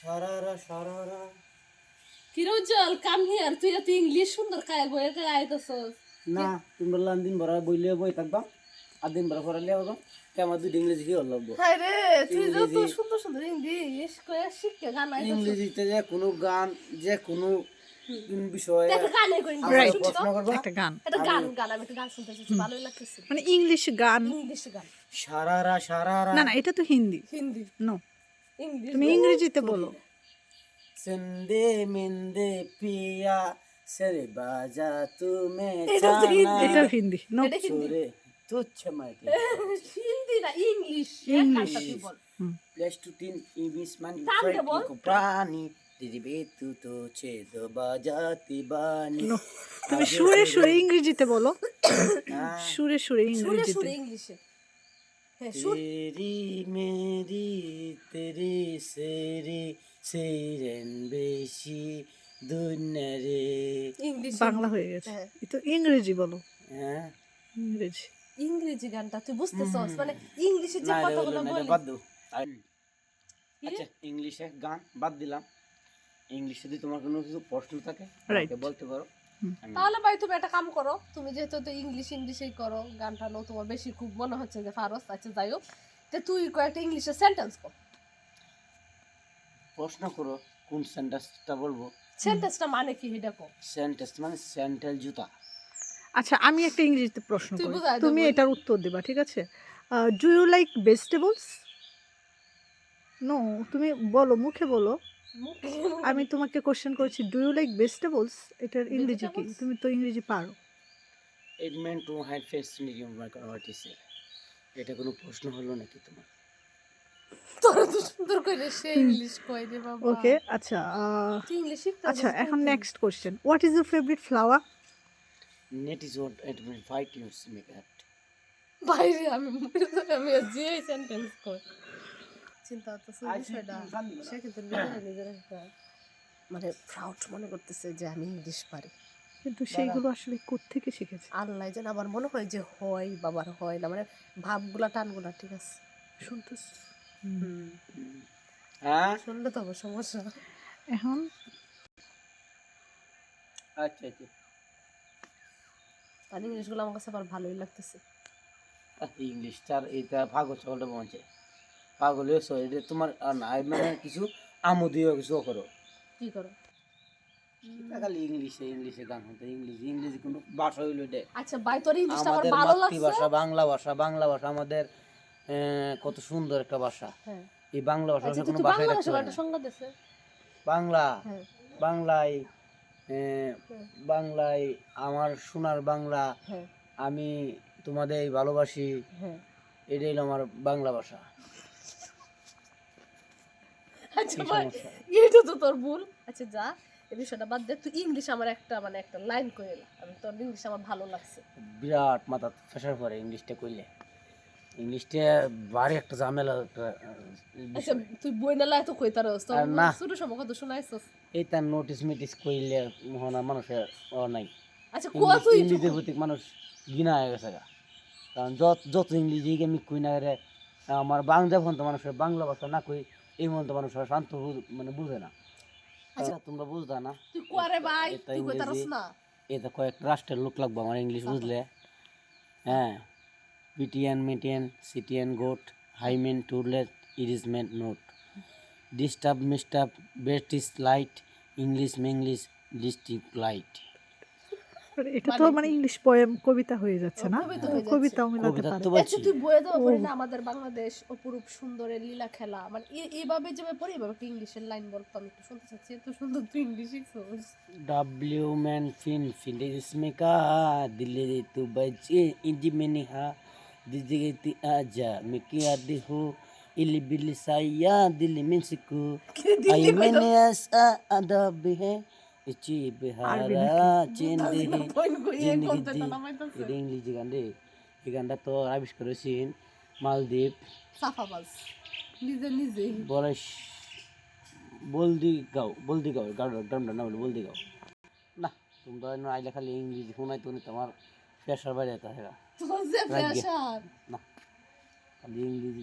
সারারা সারারা। কিরো জল come here তুই English সুন্দর কায় আইতাছস না তুমি বললাম দিন ভরা বইলে বই থাকবা আর দিন ভরা পড়ালে হবে আমার দুটো ইংরেজি কি হলো হায় রে তুই যত সুন্দর সুন্দর ইংলিশ কয়ে শিখে গান ইংরেজিতে যে কোনো গান যে কোনো লাগতেছে। মানে ইংলিশ গান। ইংলিশ গান। সারারা সারারা। না না এটা তো হিন্দি। হিন্দি। নো ইংলিশ তুমি ইংরেজিতে বলো। সন্দে মিন্দে পিয়া সরে বাজা তুমি এটা হিন্দি। এটা হিন্দি নো এটা তুচ্ছ মাইতে হিন্দি না ইংলিশ। English. গানটা প্লেস টু তিন ইংলিশ মান। প্রাণী। দিদিবে তু তো ছেদ বাজাতি বানি নো তুমি সুরে সুরে ইংরেজিতে বলো। হ্যাঁ। সুরে সুরে সুরে ইংরেজিতে। সেরে সেরেন বেশি দুনারে বাংলা হয়ে গেছে। হ্যাঁ। এতো ইংরেজি বলো। হ্যাঁ? ইংরেজি। ইংরেজি গানটা তুই বুঝতেছস মানে ইংলিশে যে কথাগুলো বলি। বাদ দাও আচ্ছা ইংলিশে গান বাদ দিলাম। ইংলিশে যদি তোমার কোনো কিছু প্রশ্ন থাকে আমাকে বলতে পারো। তাহলে ভাই তুমি একটা কাম করো। তুমি যেহেতু তো ইংলিশ ইংলিশেই করো গানটা নো তোমার বেশি খুব মনে হচ্ছে যে ফারস আচ্ছা যাই হোক। যে তুই কয়েকটা ইংলিশে সেন্টেন্স কর। প্রশ্ন করো কোন সেন্টেন্সটা বলব? সেন্টেন্সটা মানে কি এটা কর সেন্টেন্স মানে স্যান্ডেল জুতা। আচ্ছা আমি একটা ইংরেজিতে প্রশ্ন করি। তুমি এটার উত্তর দেবা ঠিক আছে? Do you like vegetables no তুমি বলো মুখে বলো। আমি তোমাকে কোশ্চেন করেছি ডু ইউ লাইক ভেজিটেবলস এটার ইংরেজি কি? তুমি তো ইংরেজি পারো। It men to hide face medium what is এটা কোনো প্রশ্ন হলো নাকি তোমার? তোরা তো সুন্দর করে সে ইংলিশ বাবা। ওকে আচ্ছা তুই ইংলিশ শিখতে আচ্ছা এখন next question what is your favourite flower net is it mean fight make বাইরে আমি আমি যে সেন্টেন্স চিন্তা বিষয়টা। সে কিন্তু নিজের মানে প্রাউড মনে করতেছে যে আমি ইংলিশ পারি। কিন্তু সেইগুলো আসলে কোত্থেকে শিখেছে? আল্লাহ যেন আমার মনে হয় যে হয় বাবার হয় না মানে ভাবগুলা টানগুলা ঠিক আছে? শুনতেছ। হ্যাঁ? শুনলে তো সমস্যা। এখন? আচ্ছা আচ্ছা। ইংলিশগুলো আমার কাছে আবার ভালোই লাগতেছে। ইংলিশটার এটা পাগল সকলটা পৌঁছে পাগল হয়েছো এটা তোমার না মানে কিছু আমোদীয় কিছু করো। কি করো? খালি ইংলিশে ইংলিশে গান হতো ইংলিশ ইংলিশ কোনো ভাষা হইল এটা আচ্ছা ভাই তোর ইংলিশটা আমার ভালো লাগছে? মাতৃভাষা বাংলা ভাষা বাংলা ভাষা আমাদের কত সুন্দর একটা ভাষা হ্যাঁ। এই বাংলা ভাষা আচ্ছা কোনো ভাষায় বাংলা রাখতে পারে হ্যাঁ। বাংলায় আহ, বাংলায় আমার সোনার বাংলা। হ্যাঁ। আমি তোমাদের ভালোবাসি। হ্যাঁ। এটাই আমার বাংলা ভাষা। আচ্ছা এইটা তো তোর ভুল। আচ্ছা যা এই বিষয়টা বাদ দে। তুই ইংলিশ আমার একটা মানে একটা লাইন কই এলা আমি তোর ইংলিশ আমার ভালো লাগছে। বিরাট মাথা ফেসার পরে ইংলিশটা কইলে। ইংলিশটা ভারী একটা ঝামেলা আচ্ছা তুই বই না লাই তো কই তার না। ছোট সময় কত শোনাইছস? এই তার নোটিস মিটিস কইলে মহনা মানুষের ও নাই। আচ্ছা কো তুই? ইংরেজির প্রতি মানুষ ঘৃণা হয়ে গেছে গা। কারণ যত যত ইংরেজি আমি কই না রে আমার বাংলা ফোন তো মানুষের বাংলা ভাষা না কই এই মন তো মানুষের শান্ত মানে বুঝে না। আচ্ছা। তোমরা বুঝতা না? তুই কোয়ারে ভাই? তুই কই তারস না? এটা কয়েক রাষ্ট্রের লোক লাগবে আমার ইংলিশ বুঝলে। হ্যাঁ। পিটিয়ান মিটিয়ান সিটিয়ান গোট হাইমেন টুরলেট ইরিজমেন্ট নোট। ডিস্টার্ব মিস্টাব বেস্টিস লাইট ইংলিশ মেংলিশ ডিস্ট্রিক লাইট। এটা তো মানে ইংলিশ পোয়েম কবিতা হয়ে যাচ্ছে না? কবিতাও মিলাতে পারে। আচ্ছা তুই বইয়ে দাও পড়ি না আমাদের বাংলাদেশ অপরূপ সুন্দরের লীলা খেলা? মানে এইভাবে যেভাবে পড়ি এভাবে কি ইংলিশের লাইন বলতো? আমি একটু শুনতে চাচ্ছি এত সুন্দর তুই ইংলিশ শিখছিস ডব্লিউ ম্যান ফিন ফিলিস মেকা দিলে তু বাজে মেনি হা dijigiti aja mikiadihu ili bilisaya diliminsiku aimene asa adabihe ichi bihara chindihi jindigiji এটা ইংলিশে গান রে এই গানটা তো আবিষ্কার করেছেন মালদ্বীপ সাফাবাজ নিজে নিজে বলেশ বলদিগাঁও বলদিগাঁও গাঁওটার নাম হলো বলদিগাঁও না তোমরা আইলে খালি ইংলিশ শোনাই তো তোমার পেশার বাইরে। প্রেশার না। ইংরেজি ইংরেজি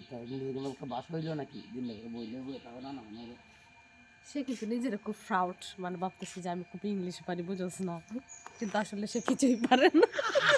একটা ভাষা হইল নাকি? দিন বইলে বই না না সে কিন্তু নিজের খুব ফ্রাউড মানে ভাবতেছি যে আমি খুব ইংলিশ পারি বুঝোস না। কিন্তু আসলে সে কিছুই পারে না।